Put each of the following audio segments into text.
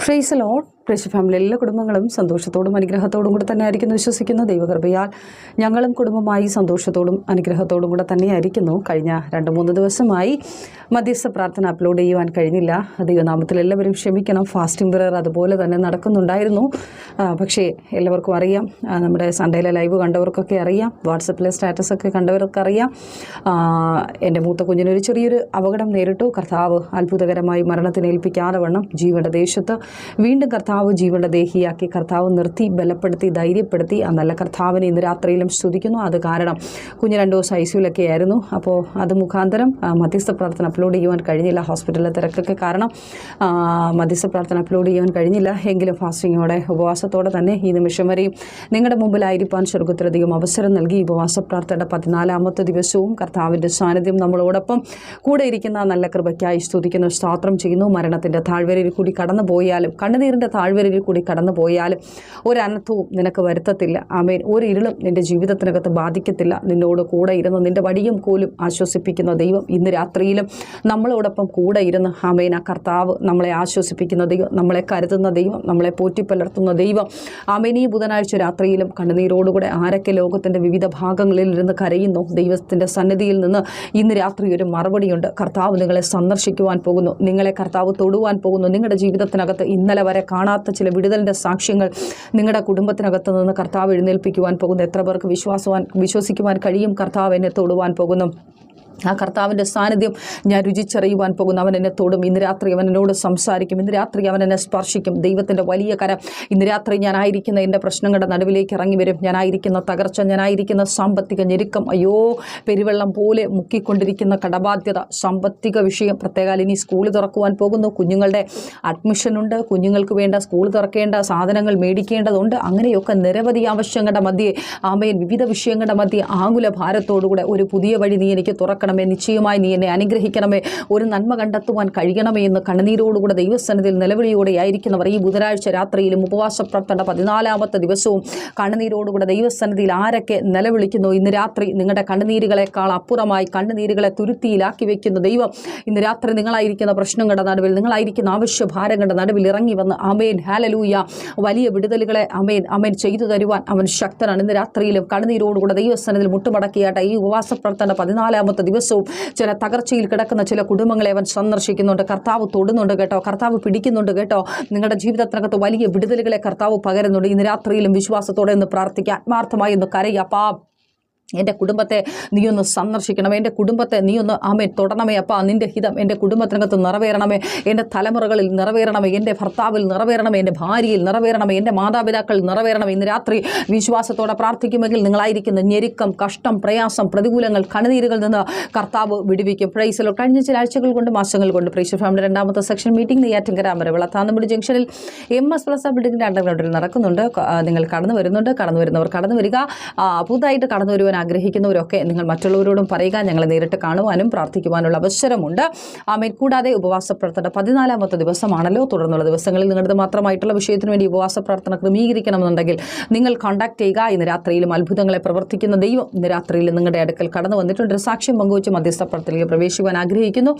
Praise the Lord. Family എല്ലാ കുടുംബങ്ങളും സന്തോഷത്തോടും അനുഗ്രഹത്തോടും കൂടെ തന്നെ ആയിരിക്കുന്നു വിശ്വസിക്കുന്നു. ദൈവകൃപയാൽ ഞങ്ങളും കുടുംബമായി സന്തോഷത്തോടും അനുഗ്രഹത്തോടും കൂടെ തന്നെയായിരിക്കുന്നു. കഴിഞ്ഞ രണ്ട് മൂന്ന് ദിവസമായി മധ്യസ്ഥ പ്രാർത്ഥന അപ്ലോഡ് ചെയ്യുവാൻ കഴിഞ്ഞില്ല. ദൈവനാമത്തിൽ എല്ലാവരും ക്ഷമിക്കണം. ഫാസ്റ്റിംഗ് പ്രയർ അതുപോലെ തന്നെ നടക്കുന്നുണ്ടായിരുന്നു. പക്ഷേ എല്ലാവർക്കും അറിയാം. നമ്മുടെ സൺഡേയിലെ ലൈവ് കണ്ടവർക്കൊക്കെ അറിയാം. വാട്സപ്പിലെ സ്റ്റാറ്റസൊക്കെ കണ്ടവർക്ക് അറിയാം. എന്റെ മൂത്ത കുഞ്ഞിനൊരു ചെറിയൊരു അപകടം നേരിട്ടു. കർത്താവ് അത്ഭുതകരമായി മരണത്തിനേൽപ്പിക്കാതെ വണ്ണം ജീവന്റെ ദേശത്ത് വീണ്ടും കർത്താവ് ജീവന്റെ ദേഹിയാക്കി കർത്താവ് നിർത്തി ബലപ്പെടുത്തി ധൈര്യപ്പെടുത്തി. ആ നല്ല കർത്താവിനെ ഇന്ന് രാത്രിയിലും സ്തുതിക്കുന്നു. അത് കാരണം കുഞ്ഞ് രണ്ട് ദിവസം ഐ സിയുലൊക്കെ ആയിരുന്നു. അപ്പോൾ അത് മുഖാന്തരം മധ്യസ്ഥ പ്രാർത്ഥന അപ്ലോഡ് ചെയ്യുവാൻ കഴിഞ്ഞില്ല. ഹോസ്പിറ്റലിലെ തിരക്കൊക്കെ കാരണം മധ്യസ്ഥ പ്രാർത്ഥന അപ്ലോഡ് ചെയ്യുവാൻ കഴിഞ്ഞില്ല. എങ്കിലും ഫാസ്റ്റിങ്ങോടെ ഉപവാസത്തോടെ തന്നെ ഈ നിമിഷം വരെയും നിങ്ങളുടെ മുമ്പിലായിരിക്കാൻ സ്വർഗത്തിലധികം അവസരം നൽകി. ഉപവാസ പ്രാർത്ഥനയുടെ പതിനാലാമത്തെ ദിവസവും കർത്താവിന്റെ സാന്നിധ്യം നമ്മളോടൊപ്പം കൂടെ ഇരിക്കുന്ന നല്ല കൃപയ്ക്കായി സ്തുതിക്കുന്നു. സ്തോത്രം ചെയ്യുന്നു. മരണത്തിന്റെ താഴ്വരയിൽ കൂടി കടന്നു പോയാലും കണ്ണുനീരിന്റെ താഴ്വരയിൽ കൂടി കടന്നു പോയാലും ഒരു അനർത്ഥവും നിനക്ക് വരുത്തത്തില്ല. ആമേൻ. ഒരു ഇരുളും നിന്റെ ജീവിതത്തിനകത്ത് ബാധിക്കത്തില്ല. നിന്നോട് കൂടെ ഇരുന്ന് നിന്റെ വടിയും കോലും ആശ്വസിപ്പിക്കുന്ന ദൈവം ഇന്ന് രാത്രിയിലും നമ്മളോടൊപ്പം കൂടെ ഇരുന്ന് ആമേൻ ആ കർത്താവ് നമ്മളെ ആശ്വസിപ്പിക്കുന്ന ദൈവം നമ്മളെ കരുതുന്ന ദൈവം നമ്മളെ പോറ്റിപ്പലർത്തുന്ന ദൈവം ആമേൻ ഈ ബുധനാഴ്ച രാത്രിയിലും കണ്ണുനീരോടുകൂടെ ആരൊക്കെ ലോകത്തിന്റെ വിവിധ ഭാഗങ്ങളിൽ ഇരുന്ന് കരയുന്നു ദൈവത്തിന്റെ സന്നിധിയിൽ നിന്ന് ഇന്ന് രാത്രി ഒരു മറുപടിയുണ്ട്. കർത്താവ് നിങ്ങളെ സന്ദർശിക്കുവാൻ പോകുന്നു. നിങ്ങളെ കർത്താവ് തൊടുവാൻ പോകുന്നു. നിങ്ങളുടെ ജീവിതത്തിനകത്ത് ഇന്നലെ വരെ കാണാത്ത ചില വിടുതലിന്റെ സാക്ഷ്യങ്ങൾ നിങ്ങളുടെ കുടുംബത്തിനകത്ത് നിന്ന് കർത്താവ് എഴുന്നേൽപ്പിക്കുവാൻ പോകുന്നു. എത്ര പേർക്ക് വിശ്വാസവാൻ വിശ്വസിക്കുവാൻ കഴിയും കർത്താവ് എന്നെ തൊടുവാൻ പോകുന്നു. ആ കർത്താവിന്റെ സാന്നിധ്യം ഞാൻ രുചിച്ചറിയുവാൻ പോകുന്നു. അവൻ എന്നെ തൊടും. ഇന്ന് രാത്രി അവൻ എന്നോട് സംസാരിക്കും. ഇന്ന് രാത്രി അവൻ എന്നെ സ്പർശിക്കും. ദൈവത്തിന്റെ വലിയ കരം. ഇന്ന് രാത്രി ഞാനായിരിക്കുന്ന എന്റെ പ്രശ്നങ്ങളുടെ നടുവിലേക്ക് ഇറങ്ങി വരും. ഞാനായിരിക്കുന്ന തകർച്ച ഞാനായിരിക്കുന്ന സാമ്പത്തിക ഞെരുക്കം അയ്യോ പെരുവെള്ളം പോലെ മുക്കിക്കൊണ്ടിരിക്കുന്ന കടബാധ്യത സാമ്പത്തിക വിഷയം. പ്രത്യേകാൽ ഇനി സ്കൂൾ തുറക്കുവാൻ പോകുന്നു. കുഞ്ഞുങ്ങളുടെ അഡ്മിഷനുണ്ട് കുഞ്ഞുങ്ങൾക്ക് വേണ്ട സ്കൂൾ തുറക്കേണ്ട സാധനങ്ങൾ മേടിക്കേണ്ടതുണ്ട്. അങ്ങനെയൊക്കെ നിരവധി ആവശ്യങ്ങളുടെ മധ്യേ ആമയൻ വിവിധ വിഷയങ്ങളുടെ മധ്യേ ആകുല ഭാരത്തോടുകൂടെ ഒരു പുതിയ വഴി നീ എനിക്ക് തുറക്കണമേ നിശ്ചയമായി നീ എന്നെ അനുഗ്രഹിക്കണമേ. ഒരു നന്മ കണ്ടെത്തുവാൻ കഴിയണമേ എന്ന് കണ്ണുനീരോടുകൂടെ ദൈവസ്ഥാനത്തിൽ നിലവിളിയോടെ ആയിരിക്കുന്നവർ ഈ ബുധനാഴ്ച രാത്രിയിലും ഉപവാസ പ്രാർത്ഥന പതിനാലാമത്തെ ദിവസവും കണ്ണുനീരോടുകൂടെ ദൈവസ്ഥാനത്തിൽ ആരൊക്കെ നിലവിളിക്കുന്നു? ഇന്ന് രാത്രി നിങ്ങളുടെ കണ്ണുനീരുകളെക്കാൾ അപ്പുറമായി കണ്ണുനീരുകളെ തുരുത്തിയിലാക്കി വെക്കുന്ന ദൈവം ഇന്ന് രാത്രി നിങ്ങളായിരിക്കുന്ന പ്രശ്നങ്ങളുടെ നടുവിൽ നിങ്ങളായിരിക്കുന്ന ആവശ്യഭാരങ്ങളുടെ നടുവിൽ ഇറങ്ങി വന്ന് അമേൻ ഹാലലൂയ വലിയ വിടുതലുകളെ അമേൻ അമേൻ ചെയ്തു തരുവാൻ അവൻ ശക്തനാണ്. ഇന്ന് രാത്രിയിലും കണ്ണുനീരോടുകൂടെ ദൈവസ്ഥാനത്തിൽ മുട്ടുമടക്കിയാട്ടെ ഈ ഉപവാസ പ്രാർത്ഥന പതിനാലാമത്തെ ദിവസവും ചില തകർച്ചയിൽ കിടക്കുന്ന ചില കുടുംബങ്ങളെ അവൻ സന്ദർശിക്കുന്നുണ്ട്. കർത്താവ് തൊടുന്നുണ്ട് കേട്ടോ. കർത്താവ് പിടിക്കുന്നുണ്ട് കേട്ടോ. നിങ്ങളുടെ ജീവിതത്തിനകത്ത് വലിയ വിടുതലുകളെ കർത്താവ് പകരുന്നുണ്ട്. ഇന്ന് രാത്രിയിലും വിശ്വാസത്തോടെ ഒന്ന് പ്രാർത്ഥിക്കുക ആത്മാർത്ഥമായി ഒന്ന് കരയപ്പാ എന്റെ കുടുംബത്തെ നീ ഒന്ന് സന്ദർശിക്കണമേ എന്റെ കുടുംബത്തെ നീ ഒന്ന് ആമേ തൊടണമേ അപ്പാ. നിന്റെ ഹിതം എന്റെ കുടുംബത്തിനകത്ത് നിറവേറണമേ. എന്റെ തലമുറകളിൽ നിറവേറണമേ. എന്റെ ഭർത്താവിൽ നിറവേറണമേ. എന്റെ ഭാര്യയിൽ നിറവേറണമേ. എന്റെ മാതാപിതാക്കളിൽ നിറവേറണമേ. ഇന്ന് രാത്രി വിശ്വാസത്തോടെ പ്രാർത്ഥിക്കുമെങ്കിൽ നിങ്ങളായിരിക്കുന്ന ഞെരുക്കം കഷ്ടം പ്രയാസം പ്രതികൂലങ്ങൾ കണുനീരുകളിൽ നിന്ന് കർത്താവ് വിടുവിക്കും. പ്രൈസിലോ കഴിഞ്ഞ ചില ആഴ്ചകൾ കൊണ്ട് മാസങ്ങൾ കൊണ്ട് പ്രൈസ് ഫാമിലി രണ്ടാമത്തെ സെക്ഷൻ മീറ്റിംഗ് നെയ്യാറ്റിങ്കരാമര വിളത്താന്നമ്പടി ജംഗ്ഷനിൽ എം എസ് പ്ലസ് ബിൽഡിംഗിന്റെ അണ്ടർഗ്രൗണ്ടിൽ നടക്കുന്നുണ്ട്. നിങ്ങൾ കടന്നു വരുന്നുണ്ട്. കടന്നു വരുന്നവർ കടന്നു വരിക. പുതുതായിട്ട് കടന്നു വരുവാൻ ആഗ്രഹിക്കുന്നവരൊക്കെ നിങ്ങൾ മറ്റുള്ളവരോടും പറയുക ഞങ്ങളെ നേരിട്ട് കാണുവാനും പ്രാർത്ഥിക്കുവാനുള്ള അവസരമുണ്ട്. ആമേൻ കൂടാതെ ഉപവാസ പ്രാർത്ഥന പതിനാലാമത്തെ ദിവസമാണല്ലോ. തുടർന്നുള്ള ദിവസങ്ങളിൽ നിങ്ങളുടെ മാത്രമായിട്ടുള്ള വിഷയത്തിന് വേണ്ടി ഉപവാസ പ്രാർത്ഥന ക്രമീകരിക്കണമെന്നുണ്ടെങ്കിൽ നിങ്ങൾ കോൺടാക്ട് ചെയ്യുക. ഇന്ന് രാത്രിയിലും അത്ഭുതങ്ങളെ പ്രവർത്തിക്കുന്ന ദൈവം ഇന്ന് രാത്രിയിൽ നിങ്ങളുടെ അടുക്കൽ കടന്നു വന്നിട്ടുണ്ട്. ഒരു സാക്ഷ്യം പങ്കുവച്ച് മധ്യസ്ഥ പ്രാർത്ഥനയിലേക്ക് പ്രവേശിക്കുവാൻ ആഗ്രഹിക്കുന്നു.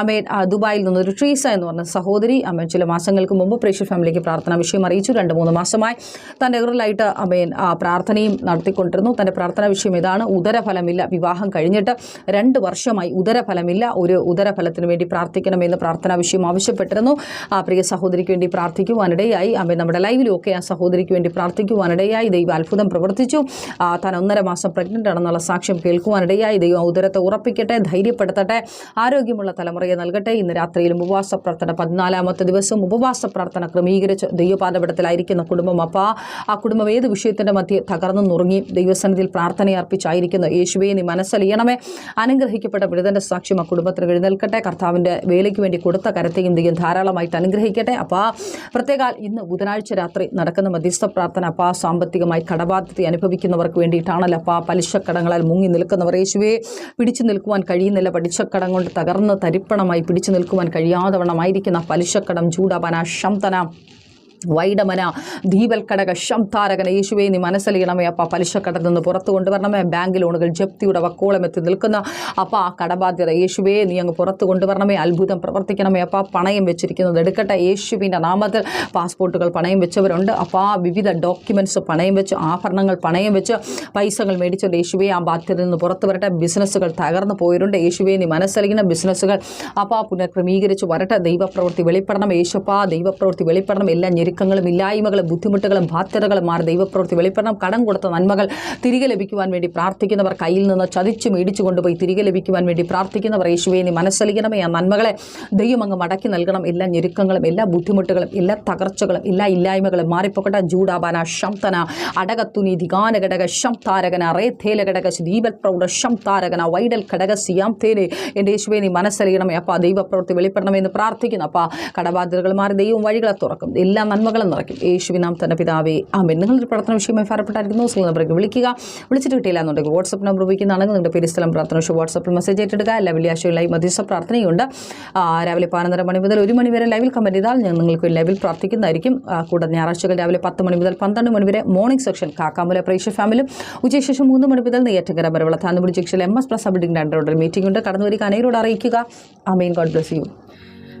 ആമേൻ. ദുബായിൽ നിന്നൊരു ട്രീസ എന്ന് പറഞ്ഞ സഹോദരി ആമേൻ ചില മാസങ്ങൾക്ക് മുമ്പ് പ്രേക്ഷ ഫാമിലിക്ക് പ്രാർത്ഥന വിഷയം അറിയിച്ചു. രണ്ട് മൂന്ന് മാസമായി തന്റെ ഇറലായിട്ട് അമേൻ പ്രാർത്ഥനയും നടത്തിക്കൊണ്ടിരുന്നു. തന്റെ പ്രാർത്ഥന വിഷയം ഇതാണ് ഉദരഫലമില്ല വിവാഹം കഴിഞ്ഞിട്ട് രണ്ട് വർഷമായി ഉദരഫലമില്ല ഒരു ഉദരഫലത്തിന് വേണ്ടി പ്രാർത്ഥിക്കണമെന്ന് പ്രാർത്ഥനാ വിഷയം ആവശ്യപ്പെട്ടിരുന്നു. ആ പ്രിയ സഹോദരിക്ക് വേണ്ടി പ്രാർത്ഥിക്കുവാനിടയായി അമ്മ നമ്മുടെ ലൈവിലൊക്കെ ആ സഹോദരിക്ക് വേണ്ടി പ്രാർത്ഥിക്കുവാനിടയായി ദൈവം അത്ഭുതം പ്രവർത്തിച്ചു. താൻ ഒന്നര മാസം പ്രഗ്നന്റ് ആണെന്നുള്ള സാക്ഷ്യം കേൾക്കുവാനിടയായി ദൈവം ഉദരത്തെ ഉറപ്പിക്കട്ടെ ധൈര്യപ്പെടുത്തട്ടെ ആരോഗ്യമുള്ള തലമുറയെ നൽകട്ടെ. ഇന്ന് രാത്രിയിലും ഉപവാസ പ്രാർത്ഥന പതിനാലാമത്തെ ദിവസം ഉപവാസ പ്രാർത്ഥന ക്രമീകരിച്ച് ദൈവപാദപടത്തിലായിരിക്കുന്ന കുടുംബം അപ്പം ആ കുടുംബം ഏത് വിഷയത്തിന്റെ മധ്യേ തകർന്നു നുറുങ്ങി ദൈവസന്നിധിയിൽ പ്രാർത്ഥന അർപ്പിച്ചായിരിക്കുന്നു യേശുവെ നീ മനസ്സലിയണമേ അനുഗ്രഹിക്കപ്പെട്ട വിടുതന്റെ സാക്ഷ്യം ആ കുടുംബത്തിന് എഴുന്നേൽക്കട്ടെ. കർത്താവിന്റെ വേലയ്ക്ക് വേണ്ടി കൊടുത്ത കരത്തെയും ദൈവം ധാരാളമായിട്ട് അനുഗ്രഹിക്കട്ടെ. അപ്പോൾ പ്രത്യേകാൽ ഇന്ന് ബുധനാഴ്ച രാത്രി നടക്കുന്ന മധ്യസ്ഥ പ്രാർത്ഥന അപ്പോൾ സാമ്പത്തികമായി കടബാധ്യത അനുഭവിക്കുന്നവർക്ക് വേണ്ടിയിട്ടാണല്ലോ അപ്പോൾ പലിശക്കടങ്ങളാൽ മുങ്ങി നിൽക്കുന്നവർ. യേശുവെ പിടിച്ചു നിൽക്കുവാൻ കഴിയുന്നില്ല. പലിശക്കടം കൊണ്ട് തകർന്ന് തരിപ്പണമായി പിടിച്ചു നിൽക്കുവാൻ കഴിയാതെ വണ്ണമായിരിക്കുന്ന പലിശക്കടം ചൂടപന ശംതന വൈഡമന ദീപൽക്കടക ശംതാരകന യേശുവെ നീ മനസ്സലിയണമേ അപ്പ പലിശക്കടത്തിൽ നിന്ന് പുറത്തു കൊണ്ടുവരണമേ ബാങ്ക് ലോണുകൾ ജപ്തിയുടെ വക്കോളം എത്തി നിൽക്കുന്ന അപ്പ ആ കടബാധ്യത യേശുവെ നീ അങ്ങ് പുറത്തു കൊണ്ടുവരണമേ അത്ഭുതം പ്രവർത്തിക്കണമേ അപ്പ പണയം വെച്ചിരിക്കുന്നത് എടുക്കട്ടെ യേശുവിന്റെ നാമത്തിൽ പാസ്പോർട്ടുകൾ പണയം വെച്ചവരുണ്ട് അപ്പോൾ ആ വിവിധ ഡോക്യുമെന്റ്സ് പണയം വെച്ച് ആഭരണങ്ങൾ പണയം വെച്ച് പൈസകൾ മേടിച്ചുകൊണ്ട് യേശുവെ ആ ബാധ്യതയിൽ നിന്ന് പുറത്തു വരട്ടെ ബിസിനസ്സുകൾ തകർന്നു പോയിട്ടുണ്ട് യേശുവെ നീ മനസ്സലിക്കുന്ന ബിസിനസ്സുകൾ അപ്പോൾ പുനഃക്രമീകരിച്ച് വരട്ടെ ദൈവപ്രവൃത്തി വെളിപ്പെടണം യേശുപ്പ ദൈവപ്രവൃത്തി വെളിപ്പെടണം എല്ലാ ഞെരുക്കങ്ങളും ഇല്ലായ്മകളും ബുദ്ധിമുട്ടുകളും ബാധ്യതകളും മാറി ദൈവപ്രവൃത്തി വെളിപ്പെടണം. കടം കൊടുത്ത നന്മകൾ തിരികെ ലഭിക്കുവാൻ വേണ്ടി പ്രാർത്ഥിക്കുന്നവർ കയ്യിൽ നിന്ന് ചതിച്ച് മേടിച്ചു കൊണ്ടുപോയി തിരികെ ലഭിക്കുവാൻ വേണ്ടി പ്രാർത്ഥിക്കുന്നവർ യേശുവേ നീ മനസ്സലിക്കണമേ ആ നന്മകളെ ദൈവം അങ്ങ് മടക്കി നൽകണം. എല്ലാ ഞെരുക്കങ്ങളും എല്ലാ ബുദ്ധിമുട്ടുകളും എല്ലാ തകർച്ചകളും എല്ലാ ഇല്ലായ്മകളും മാറിപ്പോക്കട്ടെ ജൂഡാബാന ശംതന അടകത്തുനി ദിഗാനഘടക ശംതാരകന റേഥേലഘടക ദീപൽ പ്രൗഢ ശംതാരകന വൈഡൽ ഘടക സിയാം തേനെ എന്റെ യേശുവേ നീ മനസ്സലിയണമേ. അപ്പോൾ ദൈവപ്രവൃത്തി വെളിപ്പെടണമെന്ന് പ്രാർത്ഥിക്കുന്നു. അപ്പോൾ കടബാധ്യതകൾ മാറി ദൈവം വഴികളെ തുറക്കും. എല്ലാ നന്മകളും നിറയ്ക്കും യേശുവിനാം തന്റെ പിതാവേ മെൻ നിങ്ങളൊരു പ്രാർത്ഥന വിഷയമായി ഫലപ്പെട്ടായിരിക്കുന്നു സ്കൂൾ നമ്പറേക്ക് വിളിക്കുക. വിളിച്ചിട്ട് കിട്ടിയില്ല എന്നുണ്ടെങ്കിൽ വാട്സപ്പ് നമ്പർ ഉപയോഗിക്കുന്നതാണെങ്കിൽ നിങ്ങളുടെ പേര് സ്ഥലം പ്രാർത്ഥന വിഷയം വാട്സപ്പിൽ മെസ്സേജ് ഏറ്റെടുക്കുക. എല്ലാ വെള്ളിയാഴ്ചയും ലൈവ് മധ്യസ്ഥ പ്രാർത്ഥനയുണ്ട്. രാവിലെ പതിനൊന്നര മണി മുതൽ ഒരു മണി വരെ ലൈവിൽ കമന്റ് ചെയ്താൽ ഞാൻ നിങ്ങൾക്ക് ലൈവിൽ പ്രാർത്ഥിക്കുന്നതായിരിക്കും. കൂടാതെ ഞായറാഴ്ചകൾ രാവിലെ പത്ത് മണി മുതൽ പന്ത്രണ്ട് മണി വരെ മോർണിംഗ് സെക്ഷൻ കാക്കാമൂല പ്രേക്ഷ ഫാമിലും ഉച്ചയ്ക്ക് മൂന്ന് മണി മുതൽ നെയ്യാറ്റങ്കര വരെയുള്ള താന്നുപിടി ജംഗ്ഷനിൽ എം എസ് പ്ലസ് ബിൽഡിംഗ് രണ്ടോടെ മീറ്റിംഗ് ഉണ്ട്. കടന്നു വരിക അനേരോട് അറിയിക്കുക. Amen God bless you